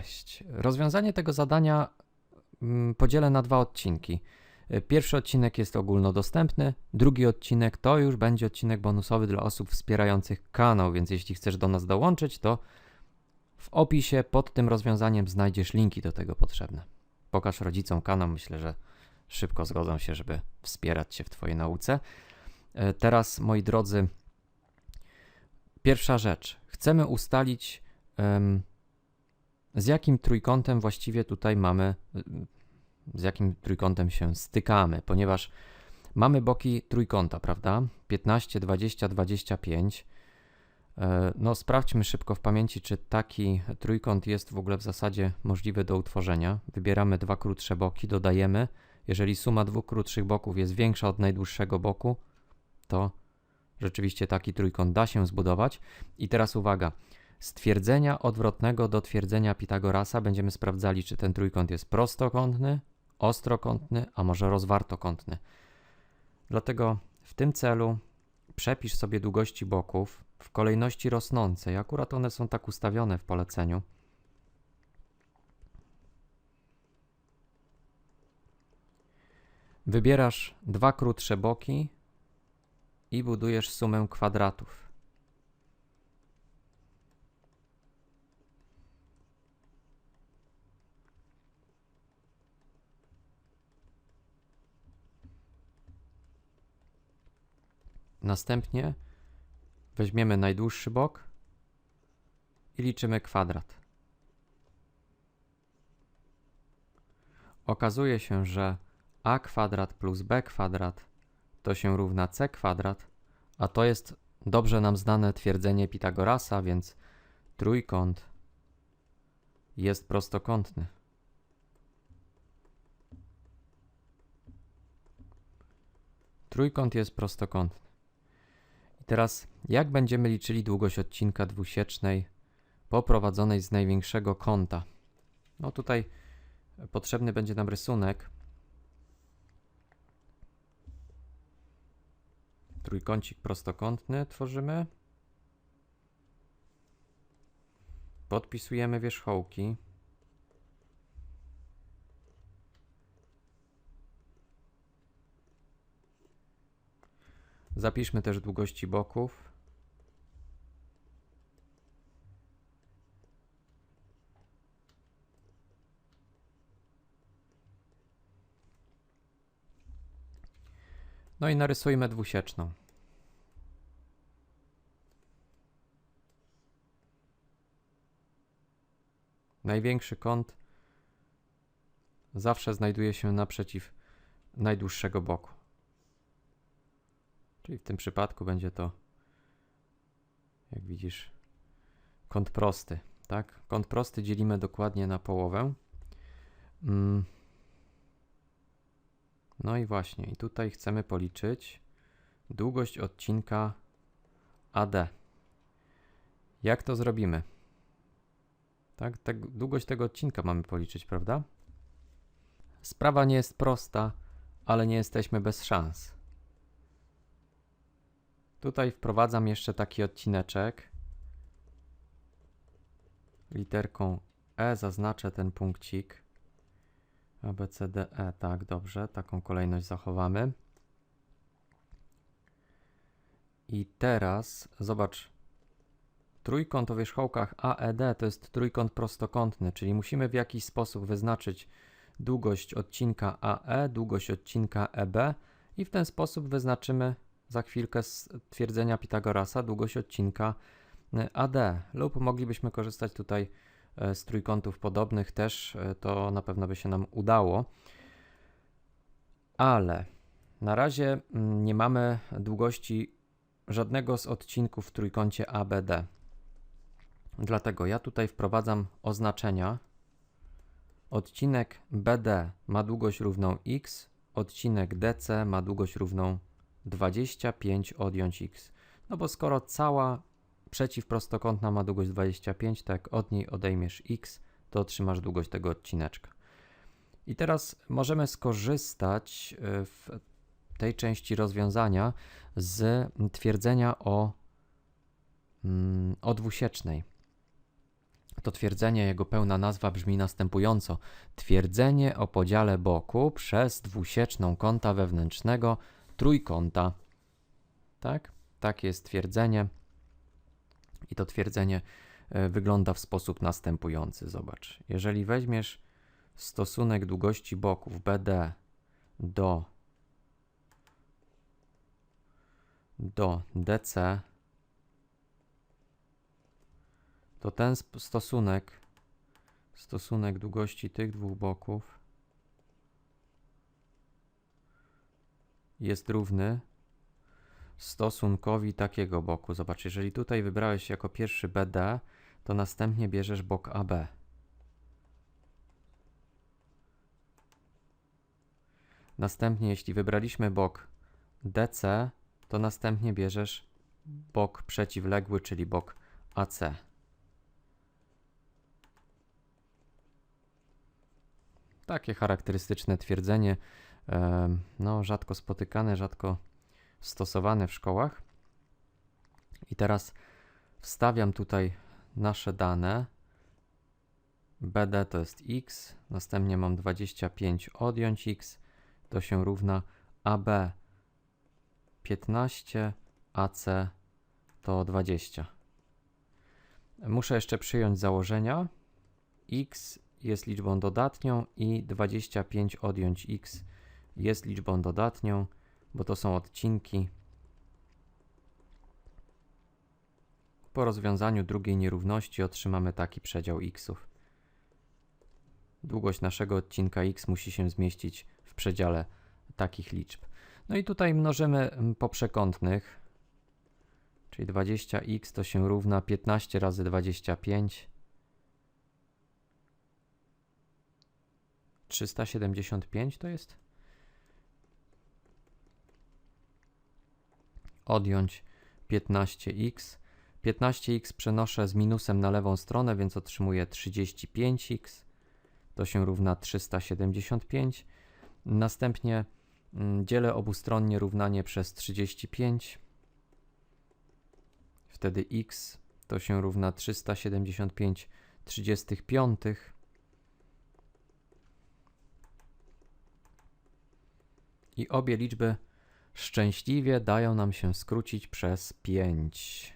Cześć. Rozwiązanie tego zadania mm, podzielę na dwa odcinki. Pierwszy odcinek jest ogólnodostępny, drugi odcinek to już będzie odcinek bonusowy dla osób wspierających kanał, więc jeśli chcesz do nas dołączyć, to w opisie pod tym rozwiązaniem znajdziesz linki do tego potrzebne. Pokaż rodzicom kanał, myślę, że szybko zgodzą się, żeby wspierać Cię w Twojej nauce. E, Teraz, moi drodzy, pierwsza rzecz. Chcemy ustalić, em, z jakim trójkątem właściwie tutaj mamy, y, z jakim trójkątem się stykamy, ponieważ mamy boki trójkąta, prawda? 15, 20, 25. E, No, sprawdźmy szybko w pamięci, czy taki trójkąt jest w ogóle w zasadzie możliwy do utworzenia. Wybieramy dwa krótsze boki, dodajemy. Jeżeli suma dwóch krótszych boków jest większa od najdłuższego boku, to rzeczywiście taki trójkąt da się zbudować. I teraz uwaga. Z twierdzenia odwrotnego do twierdzenia Pitagorasa będziemy sprawdzali, czy ten trójkąt jest prostokątny, ostrokątny, a może rozwartokątny. Dlatego w tym celu przepisz sobie długości boków w kolejności rosnącej. Akurat one są tak ustawione w poleceniu. Wybierasz dwa krótsze boki i budujesz sumę kwadratów. Następnie weźmiemy najdłuższy bok i liczymy kwadrat. Okazuje się, że a kwadrat plus b kwadrat to się równa c kwadrat, a to jest dobrze nam znane twierdzenie Pitagorasa, więc trójkąt jest prostokątny. Trójkąt jest prostokątny. I teraz, jak będziemy liczyli długość odcinka dwusiecznej poprowadzonej z największego kąta? No tutaj potrzebny będzie nam rysunek. Trójkącik prostokątny tworzymy. Podpisujemy wierzchołki. Zapiszmy też długości boków. No i narysujmy dwusieczną. Największy kąt zawsze znajduje się naprzeciw najdłuższego boku. Czyli w tym przypadku będzie to, jak widzisz, kąt prosty. Tak? Kąt prosty dzielimy dokładnie na połowę. Mm. No i właśnie, i tutaj chcemy policzyć długość odcinka AD. Jak to zrobimy? Tak, tak, długość tego odcinka mamy policzyć, prawda? Sprawa nie jest prosta, ale nie jesteśmy bez szans. Tutaj wprowadzam jeszcze taki odcineczek. Literką E zaznaczę ten punkcik. A, B, C, D, E. Tak, dobrze. Taką kolejność zachowamy. I teraz zobacz. Trójkąt o wierzchołkach AED to jest trójkąt prostokątny, czyli musimy w jakiś sposób wyznaczyć długość odcinka AE, długość odcinka EB i w ten sposób wyznaczymy za chwilkę z twierdzenia Pitagorasa długość odcinka y, AD. Lub moglibyśmy korzystać tutaj e, z trójkątów podobnych też, e, to na pewno by się nam udało. Ale na razie mm, nie mamy długości żadnego z odcinków w trójkącie ABD. Dlatego ja tutaj wprowadzam oznaczenia. Odcinek BD ma długość równą x, odcinek DC ma długość równą 25 odjąć x. No bo skoro cała przeciwprostokątna ma długość 25, tak od niej odejmiesz x, to otrzymasz długość tego odcineczka. I teraz możemy skorzystać y, w tej części rozwiązania z twierdzenia o, mm, o dwusiecznej. To twierdzenie, jego pełna nazwa brzmi następująco: Twierdzenie o podziale boku przez dwusieczną kąta wewnętrznego trójkąta. Tak? Takie jest twierdzenie. I to twierdzenie e, wygląda w sposób następujący. Zobacz. Jeżeli weźmiesz stosunek długości boków BD do, do DC, to ten stosunek, stosunek długości tych dwóch boków jest równy stosunkowi takiego boku. Zobacz, jeżeli tutaj wybrałeś jako pierwszy BD, to następnie bierzesz bok AB. Następnie, jeśli wybraliśmy bok DC, to następnie bierzesz bok przeciwległy, czyli bok AC. Takie charakterystyczne twierdzenie, no rzadko spotykane, rzadko stosowane w szkołach. I teraz wstawiam tutaj nasze dane. BD to jest x, następnie mam 25 odjąć x, to się równa AB 15, AC to 20. Muszę jeszcze przyjąć założenia. x jest liczbą dodatnią i 25 odjąć x jest liczbą dodatnią, bo to są odcinki. Po rozwiązaniu drugiej nierówności otrzymamy taki przedział xów. Długość naszego odcinka x musi się zmieścić w przedziale takich liczb. No i tutaj mnożymy mm, po przekątnych, czyli 20x to się równa 15 razy 25. 375 to jest? Odjąć 15x. 15x przenoszę z minusem na lewą stronę, więc otrzymuję 35x. To się równa 375. Następnie mm, dzielę obustronnie równanie przez 35. Wtedy x to się równa 375 35. I obie liczby szczęśliwie dają nam się skrócić przez 5.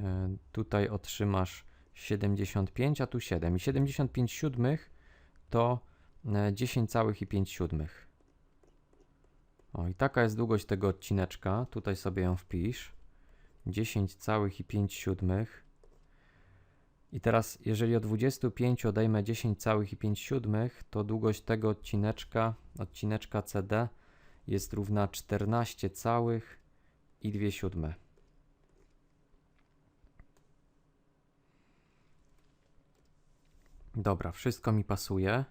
E, Tutaj otrzymasz 75, a tu 7. I 75 siódmych to e, 10,5 siódmych. O, i taka jest długość tego odcineczka. Tutaj sobie ją wpisz. 10,5 siódmych. I teraz, jeżeli od 25 odejmę 10,5 siódmych, to długość tego odcineczka, odcineczka CD jest równa 14 całych i 2 siódme. Dobra, wszystko mi pasuje.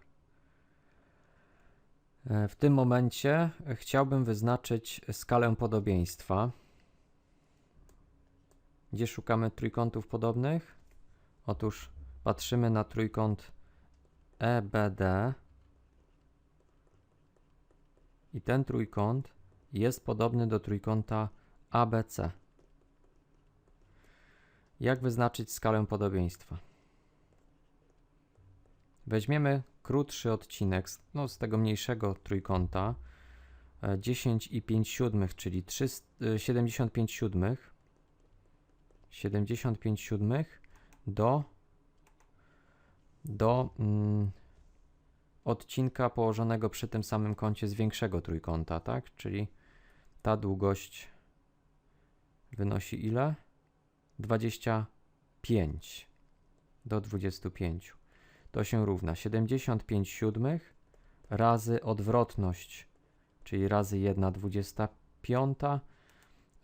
E, W tym momencie chciałbym wyznaczyć skalę podobieństwa. Gdzie szukamy trójkątów podobnych? Otóż patrzymy na trójkąt EBD i ten trójkąt jest podobny do trójkąta ABC. Jak wyznaczyć skalę podobieństwa? Weźmiemy krótszy odcinek no, z tego mniejszego trójkąta, e, 10,5 siódmych, czyli 300, e, 75 siódmych, 75 siódmych do, do mm, odcinka położonego przy tym samym kącie z większego trójkąta, tak? Czyli ta długość wynosi ile? 25 do 25. To się równa 75 siódmych razy odwrotność, czyli razy 1 25.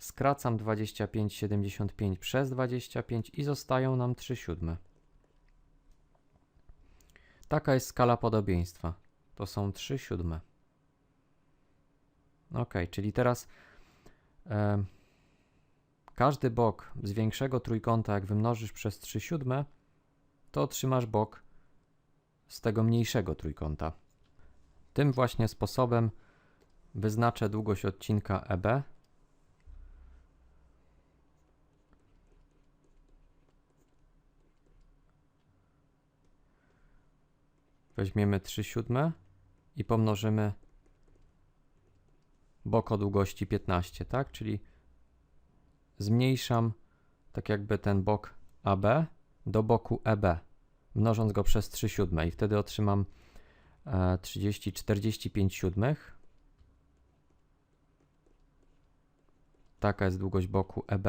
Skracam 25 75 przez 25 i zostają nam 3 siódme. Taka jest skala podobieństwa. To są 3 siódme. Ok, czyli teraz e, każdy bok z większego trójkąta, jak wymnożysz przez 3 siódme, to otrzymasz bok z tego mniejszego trójkąta. Tym właśnie sposobem wyznaczę długość odcinka EB. Weźmiemy 3 siódme i pomnożymy bok o długości 15, tak? Czyli zmniejszam tak jakby ten bok AB do boku EB, mnożąc go przez 3 siódme i wtedy otrzymam e, 30, 45 siódmych. Taka jest długość boku EB.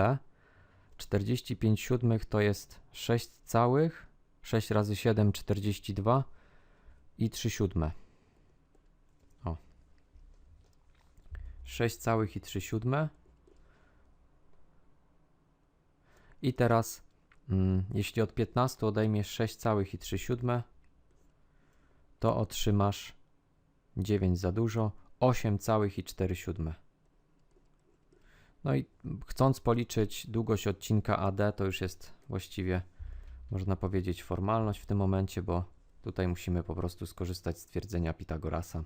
45 siódmych to jest 6 całych, 6 razy 7, 42 i 3 siódme. O. 6 całych i 3 siódme. I teraz, mm, jeśli od 15 odejmiesz 6 całych i 3 siódme, to otrzymasz 9 za dużo, 8 całych i 4 siódme. No i chcąc policzyć długość odcinka AD, to już jest właściwie, można powiedzieć, formalność w tym momencie, bo tutaj musimy po prostu skorzystać z twierdzenia Pitagorasa.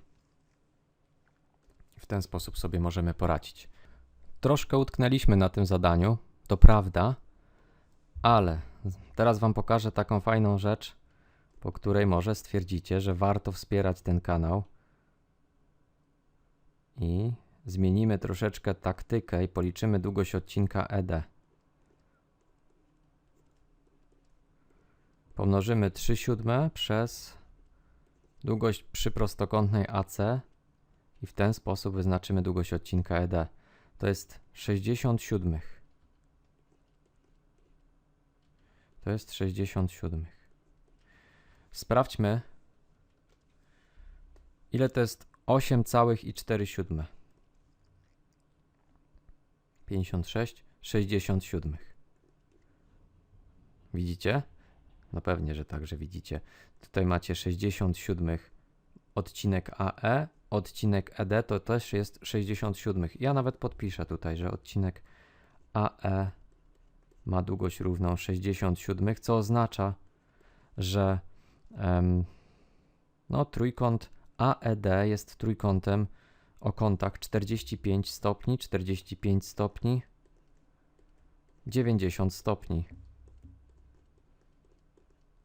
W ten sposób sobie możemy poradzić. Troszkę utknęliśmy na tym zadaniu, to prawda, ale teraz Wam pokażę taką fajną rzecz, po której może stwierdzicie, że warto wspierać ten kanał. I zmienimy troszeczkę taktykę i policzymy długość odcinka ED. Pomnożymy 3 siódme przez długość przyprostokątnej AC i w ten sposób wyznaczymy długość odcinka ED. To jest 60 siódmych. To jest 60 siódmych. Sprawdźmy, ile to jest 8 całych i 4 siódme. 56, 67. Widzicie? No pewnie, że tak, że widzicie. Tutaj macie 67 odcinek AE, odcinek ED to też jest 67. Ja nawet podpiszę tutaj, że odcinek AE ma długość równą 67, co oznacza, że no, trójkąt AED jest trójkątem o kątach 45 stopni, 45 stopni, 90 stopni.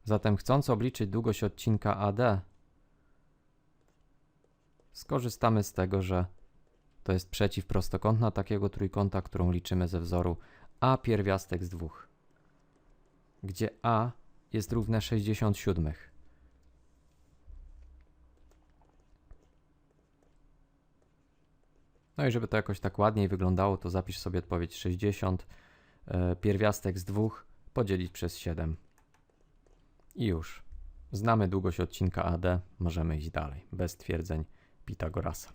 Zatem chcąc obliczyć długość odcinka AD, skorzystamy z tego, że to jest przeciwprostokątna takiego trójkąta, którą liczymy ze wzoru A pierwiastek z dwóch, gdzie A jest równe 67. No i żeby to jakoś tak ładniej wyglądało, to zapisz sobie odpowiedź 60, e, pierwiastek z 2 podzielić przez 7. I już. Znamy długość odcinka AD, możemy iść dalej, bez twierdzeń Pitagorasa.